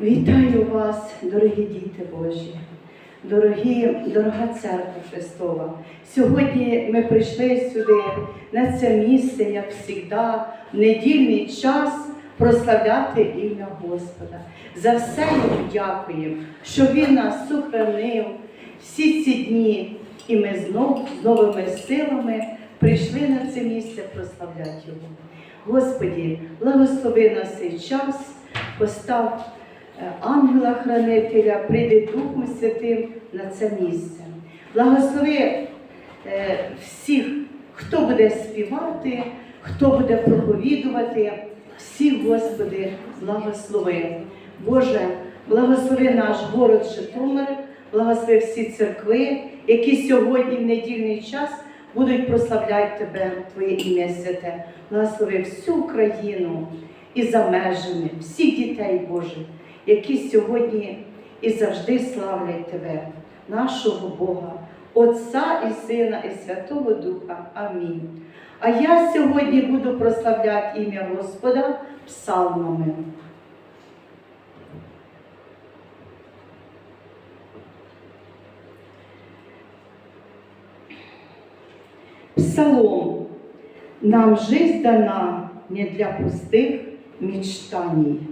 Вітаю вас, дорогі діти Божі, дорогі, дорога церква Христова. Сьогодні ми прийшли сюди, на це місце, як завжди, в недільний час прославляти ім'я Господа. За все йому дякуємо, що Він нас сохранив всі ці дні, і ми знов з новими силами прийшли на це місце прославляти Його. Господі, благослови нас цей час, постав ангела-хранителя, прийди Духом Святим на це місце. Благослови е, всіх, хто буде співати, хто буде проповідувати, всіх, Господи, благослови. Боже, благослови наш город Житомир, благослови всі церкви, які сьогодні в недільний час будуть прославляти Тебе, Твоє ім'я святе. Благослови всю Україну і за межами, всіх дітей Божих, які сьогодні і завжди славлять Тебе, нашого Бога, Отця і Сина, і Святого Духа. Амінь. А я сьогодні буду прославляти ім'я Господа псалмами. Псалом. Нам жизнь дана не для пустых мечтаний.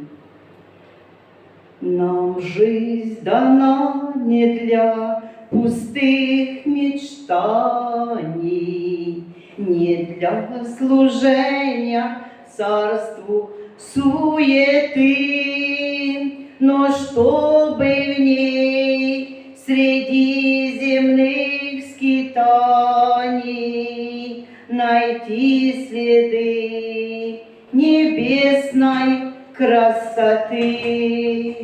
Нам жизнь дана не для пустых мечтаний, не для служения царству суеты, но чтобы в ней среди земных скитаний найти следы небесной красоты.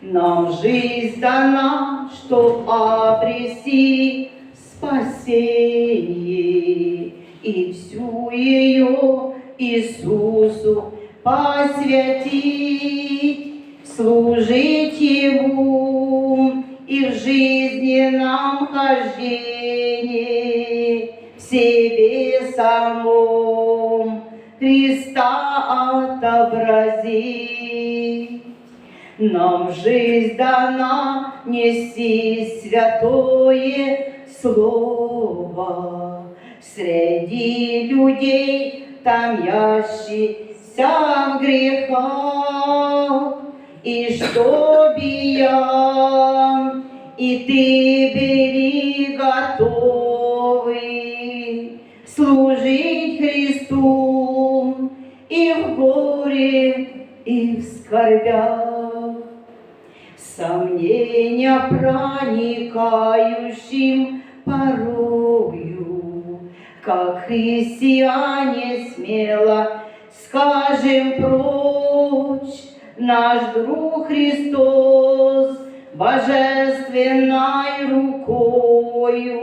Нам жизнь дана, чтоб обрести спасение, и всю ее Иисусу посвятить, служить Ему и в жизненном хождении Нам жизнь дана нести святое слово среди людей, томящихся в грехах. И чтоб и я, и ты были готовы служить Христу и в горе, и в скорбях. Сомнения проникающим порою, как христиане смело скажем прочь, наш друг Христос божественной рукою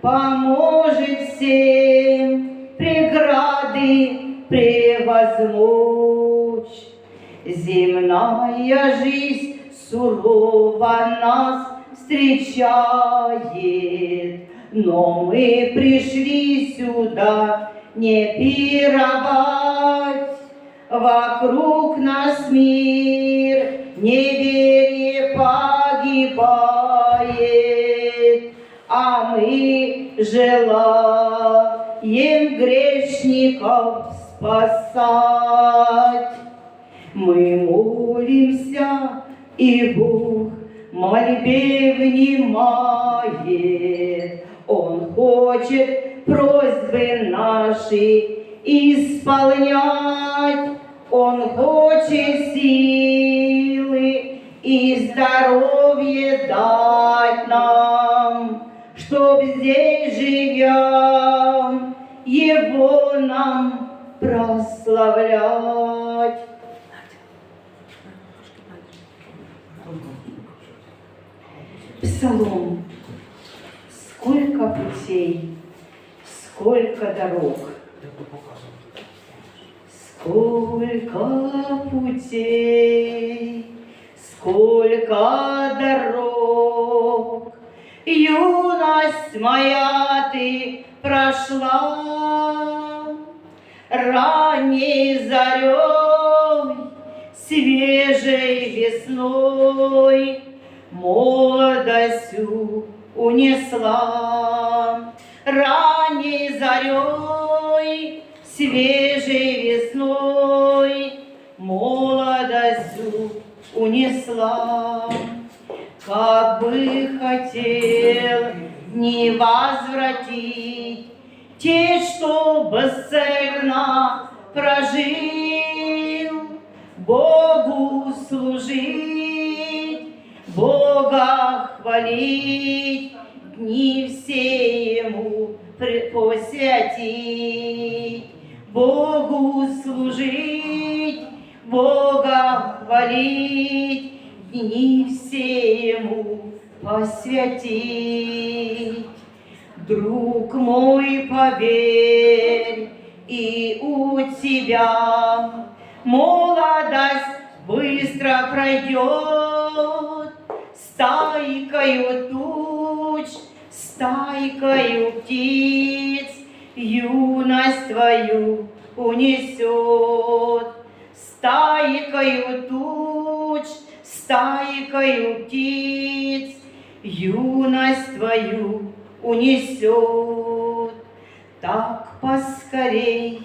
поможет всем преграды превозмочь. Земная жизнь сурова нас встречает, но мы пришли сюда не пировать. Вокруг нас мир неверие погибает, а мы желаем грешников спасать. Мы молимся, и Бог мольбе внимает. Он хочет просьбы наши исполнять. Он хочет силы и здоровье дать нам, чтоб здесь живя Его нам прославлять. Псалом. Сколько путей, сколько дорог, сколько путей, сколько дорог. Юность моя ты прошла, ранней зарей свежей весной молодостью унесла. Ранней зарей, свежей весной молодостью унесла. Как бы хотел не возвратить те, что бесцельно прожил, Богу служить, Бога хвалить, дни все Ему посвятить. Богу служить, Бога хвалить, дни все Ему посвятить. Друг мой, поверь, и у тебя молодость быстро пройдет, стайкою туч, стайкою птиц, юность твою унесет. Стайкою туч, стайкою птиц, юность твою унесет. Так поскорей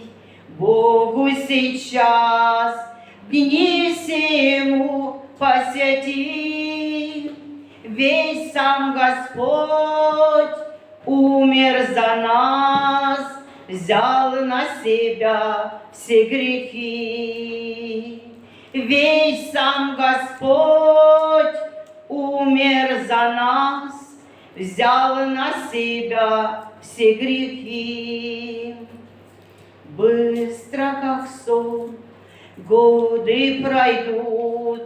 Богу сейчас дни всему посвяти. Весь сам Господь умер за нас, взял на себя все грехи. Весь сам Господь умер за нас, взял на себя все грехи. Быстро, как сон, годы пройдут,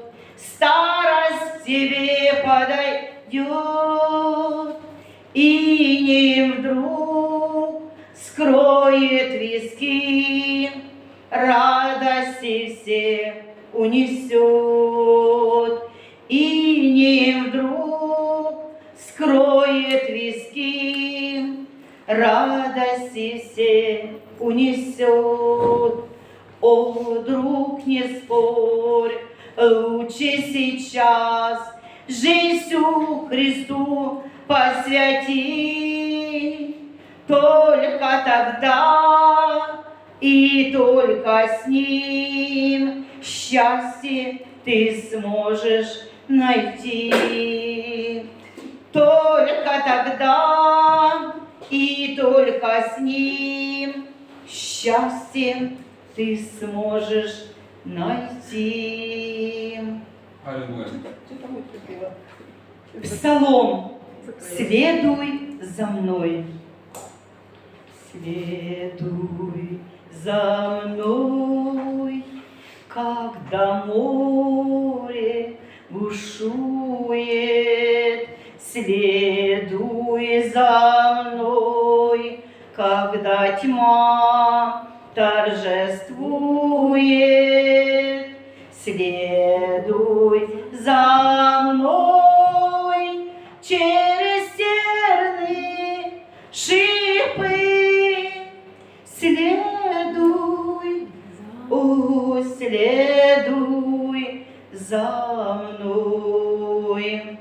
старость тебе подойдет, и не вдруг скроет виски, радости все унесет, и не вдруг скроет виски, радости все унесет. О, друг, не спорь, лучше сейчас жизнь всю Христу посвяти. Только тогда и только с Ним счастье ты сможешь найти. Только тогда и только с Ним счастье ты сможешь найти. Аллилуйя. Псалом «Следуй за мной». Следуй за мной, когда море бушует. Следуй за мной, когда тьма торжествует. Следуй за мной через терны шипы. Следуй, о, следуй за мной.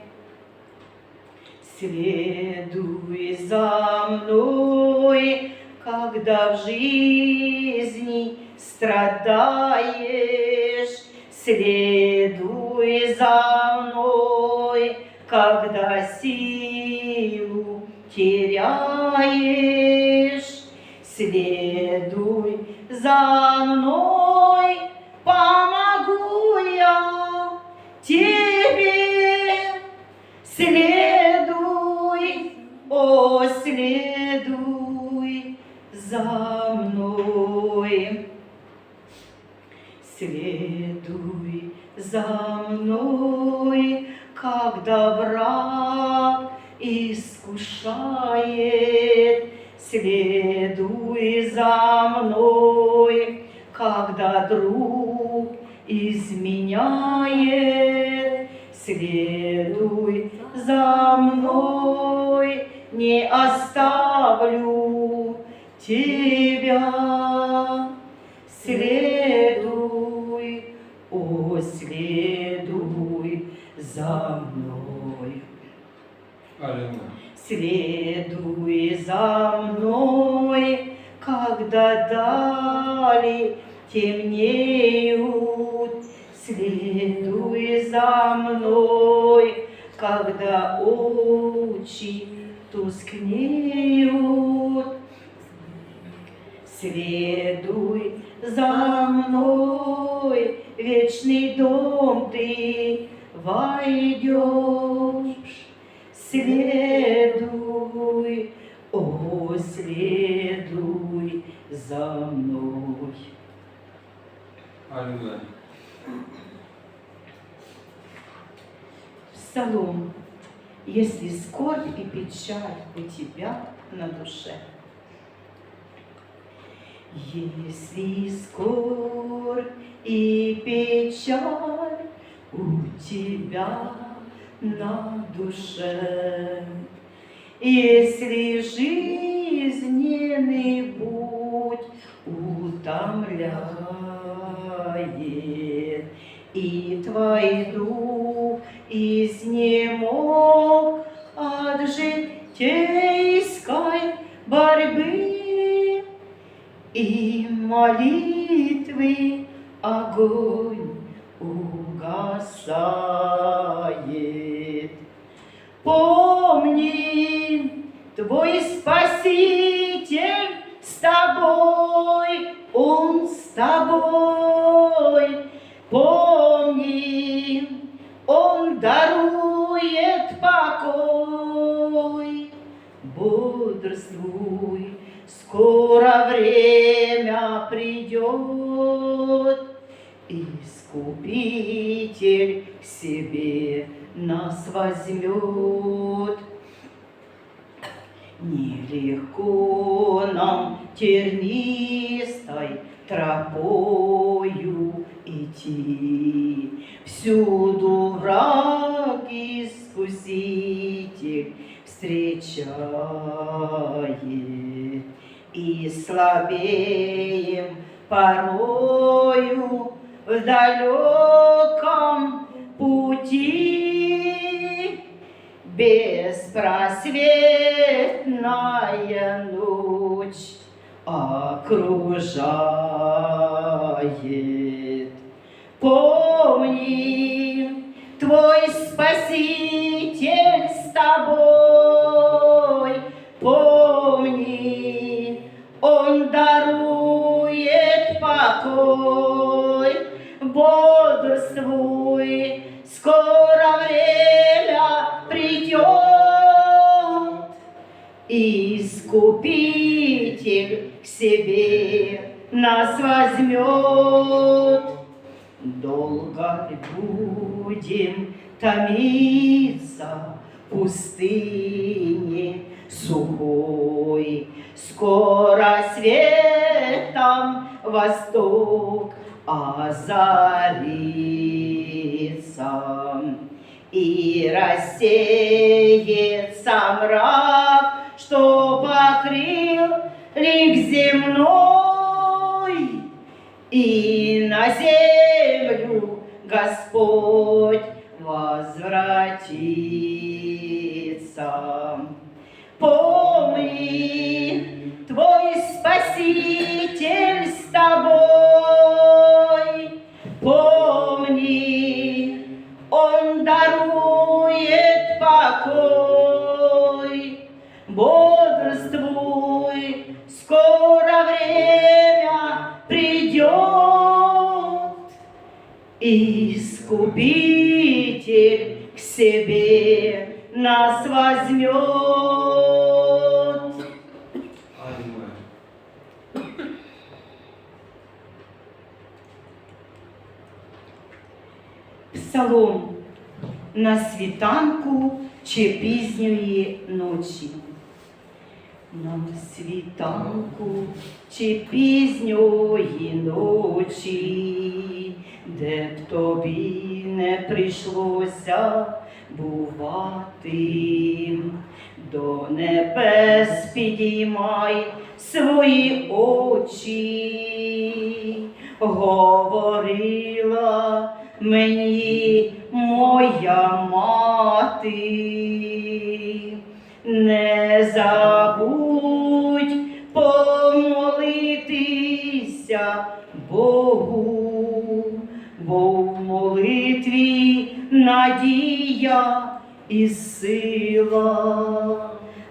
Следуй за мной, когда в жизни страдаешь. Следуй за мной, когда силу теряешь. Следуй за мной, помогу я тебе. Следуй, Следуй за мной, когда враг искушает. Следуй за мной, когда друг изменяет. Следуй за мной, не оставлю тебя. За мной. Аллилуйя. Следуй за мной, когда дали темнеют. Следуй за мной, когда очи тускнеют. Следуй за мной, вечный дом ты войдешь. Следуй, о, следуй за мной. Аллилуйя. Псалом. Если скорбь и печаль у тебя на душе. Если скорбь и печаль у тебя на душе, если жизненный путь утомляет, и твой дух изнемог от житейской борьбы, и молитвы огонь угасает. Помни, твой Спаситель с тобой, Он с тобой. Помни, Он дарует покой. Бодрствуй, скоро время придет, Искупитель к себе нас возьмет. Нелегко нам тернистой тропою идти, Всюду враг искуситель встречает, И слабеем порою в далеком пути. Беспросветная ночь окружает. Помни, твой Спаситель с тобой. Себе нас возьмет. Долго будем томиться в пустыне сухой? Скоро светом восток озарится и рассеется мрак, что покрыл лик земной, и на землю Господь возвратится. Помни, твой Спаситель возьмет. Псалом на світанку чи пізньої ночі. На світанку чи пізньої ночі, де б тобі не прийшлося бувати, до небес підіймай свої очі, говорила мені моя мати. І сила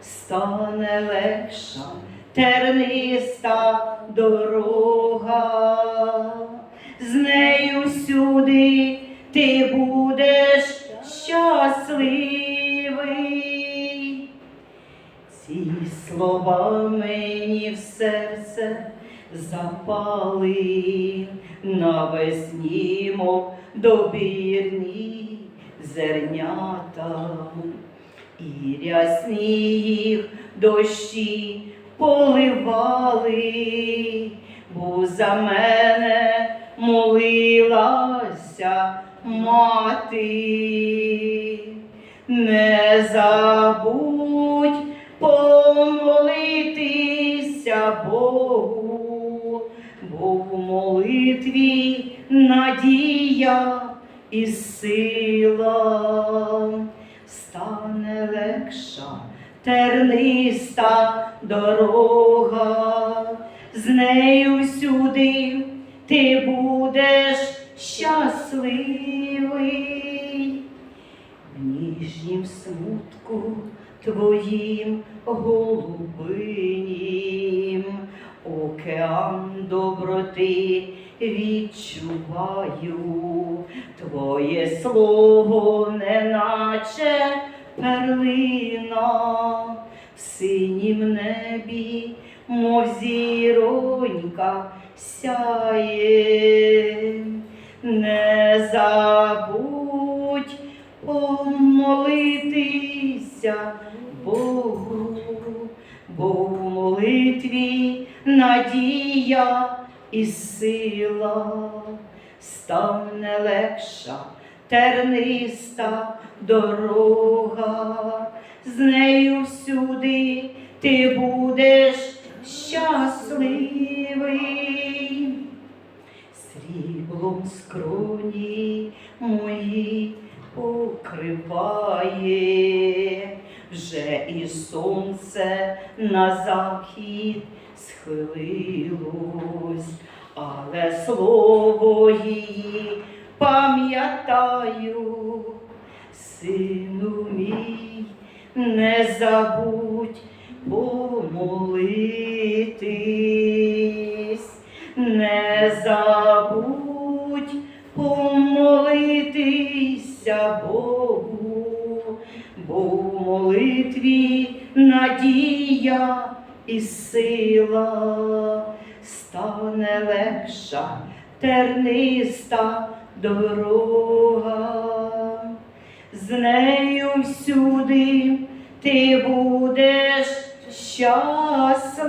стане легша, терниста дорога, з нею всюди ти будеш щасливий. Ці слова мені в серце запали навесні, мов добірні зернята, і рясні їх дощі поливали, бо за мене молилася мати. Не забудь помолитися Богу, бо в молитві надія і сила стане легша, терниста дорога, з нею всюди ти будеш щасливий. В ніжнім смутку твоїм голубинім, океан доброти відчуваю, твоє слово неначе перлина в синім небі, мов зіронька сяє. Не забудь помолитися Богу, бо молитві надія і сила. Стане легша, терниста дорога, з нею всюди ти будеш щасливий. Сріблом скроні мої покриває, вже і сонце на захід схилилось, але слово її пам'ятаю, сину мій, не забудь помолитись, не забудь помолитися Богу, бо в молитві надія і сила стане легша, терниста дорога з нею всюди ти будеш щасливий.